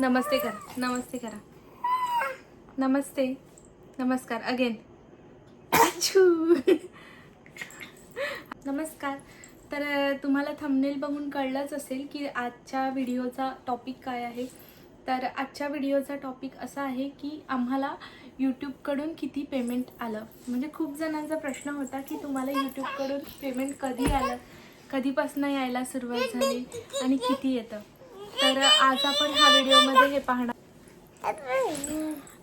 नमस्ते करा. नमस्ते करा. नमस्ते. नमस्कार. अगेन नमस्कार. तर तुम्हाला थंबनेल बघून कळलंच असेल की आजच्या व्हिडिओचा टॉपिक काय आहे. तर आजच्या व्हिडिओचा टॉपिक असा आहे की आम्हाला यूट्यूबकडून किती पेमेंट आलं? म्हणजे खूप जणांचा प्रश्न होता की तुम्हाला यूट्यूबकडून पेमेंट कधी आलं? कधीपासून यायला सुरुवात झाली? आणि किती येतं? तर आज आपण ह्या व्हिडिओमध्ये हे पाहणार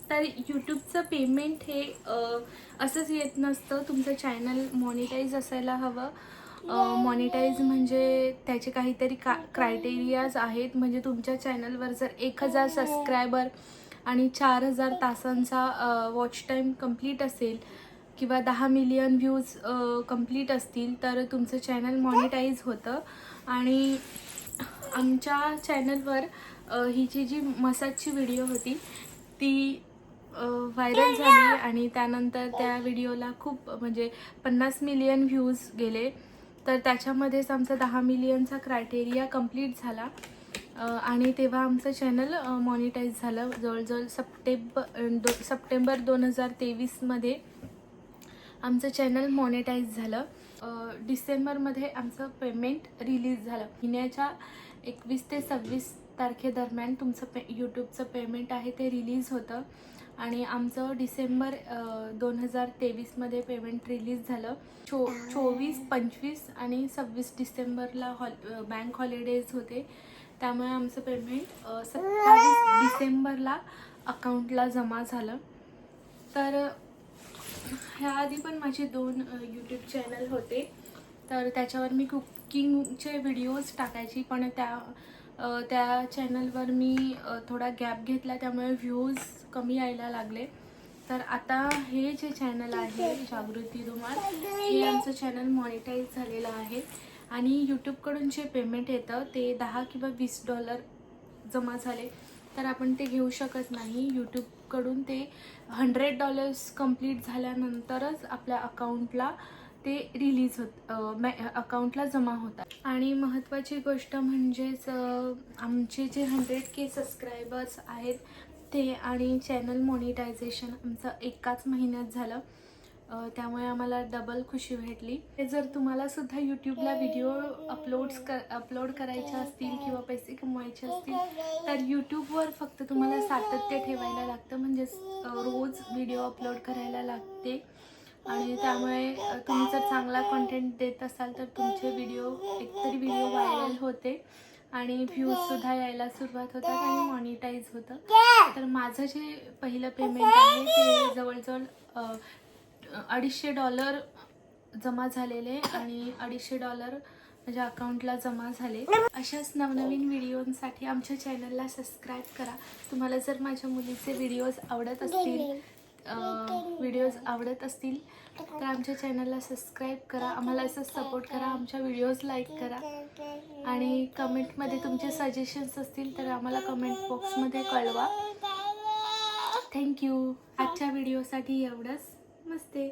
तर यूट्यूबचं पेमेंट हे असंच येत नसतं. तुमचं चॅनल मॉनिटाईज असायला हवं. मॉनिटाईज म्हणजे त्याचे काहीतरी का क्रायटेरियाज आहेत. म्हणजे तुमच्या चॅनलवर जर एक हजार सबस्क्रायबर आणि चार हजार तासांचा वॉच टाईम कंप्लीट असेल किंवा दहा मिलियन व्ह्यूज कंप्लीट असतील तर तुमचं चॅनल मॉनिटाईज होतं. आणि आमच्या चॅनलवर अ, ही जी जी मसाजची व्हिडिओ होती ती व्हायरल झाली आणि त्यानंतर त्या व्हिडिओला खूप म्हणजे पन्नास मिलियन व्ह्यूज गेले. तर त्याच्यामध्येच आमचा दहा मिलियनचा क्रायटेरिया कंप्लीट झाला. आणि तेव्हा आमचं चॅनल मॉनिटाईज झालं. जवळजवळ सप्टेंबर दो सप्टेंबर दोन हजार तेवीसमध्ये आमचं चॅनल मॉनिटाईज झालं. डिसेंबरमध्ये आमचं पेमेंट रिलीज झालं. महिन्याच्या एकवीस ते सव्वीस तारखेदरम्यान तुमचं पे यूट्यूबचं पेमेंट आहे ते रिलीज होतं. आणि आमचं डिसेंबर दोन हजार तेवीसमध्ये पेमेंट रिलीज झालं. चो चोवीस पंचवीस आणि सव्वीस डिसेंबरला हॉल बँक हॉलिडेज होते. त्यामुळे आमचं पेमेंट सत्तावीस डिसेंबरला अकाउंटला जमा झालं. तर ह्याआधी पण माझे दोन यूट्यूब चॅनल होते. तर त्याच्यावर मी कुकिंगचे व्हिडिओज टाकायची. पण त्या त्या चॅनलवर मी थोडा गॅप घेतला. त्यामुळे व्ह्यूज कमी यायला लागले. तर आता हे जे चॅनल आहे जागृती रुमाल हे आमचं चॅनल मॉनिटाईज झालेलं आहे. आणि यूट्यूबकडून जे पेमेंट येतं ते दहा किंवा वीस डॉलर जमा झाले. तर आपण ते घेऊ शकत नाही. यूट्यूबकडून ते हंड्रेड डॉलर्स कंप्लीट झाल्यानंतरच आपल्या अकाउंटला ते रिलीज होत अकाउंटला जमा होतात. आणि महत्त्वाची गोष्ट म्हणजेच आमचे जे हंड्रेड के सबस्क्रायबर्स आहेत ते आणि चॅनल मॉनिटायझेशन आमचं एकाच महिन्यात झालं. त्यामुळे आम्हाला डबल खुशी भेटली. हे जर तुम्हाला सुद्धा यूट्यूबला व्हिडिओ अपलोड्स कर अपलोड करायचे असतील किंवा पैसे कमवायचे असतील तर यूट्यूबवर फक्त तुम्हाला सातत्य ठेवायला लागतं. म्हणजेच रोज व्हिडिओ अपलोड करायला लागते. आणि त्यामुळे तुम्ही जर चांगला कंटेंट देत असाल तर तुमचे व्हिडिओ एकतरी व्हिडिओ व्हायरल होते. आणि व्ह्यूजसुद्धा यायला सुरुवात होतात आणि मॉनिटाईज होतं. तर माझं जे पहिलं पेमेंट आहे ते जवळजवळ अडीचशे डॉलर जमा झालेले आणि अडीचशे डॉलर माझ्या अकाउंटला जमा झाले. अशाच नवनवीन व्हिडिओंसाठी आमच्या चॅनलला सबस्क्राईब करा. तुम्हाला जर माझ्या मुलीचे व्हिडिओज आवडत असतील व्हिडिओज आवडत असतील तर आमच्या चॅनलला सबस्क्राईब करा. आम्हाला असं सपोर्ट करा. आमच्या व्हिडिओज लाईक करा. आणि कमेंटमध्ये तुमचे सजेशन्स असतील तर आम्हाला कमेंट बॉक्समध्ये कळवा. थँक्यू आजच्या व्हिडिओसाठी एवढंच. नमस्ते.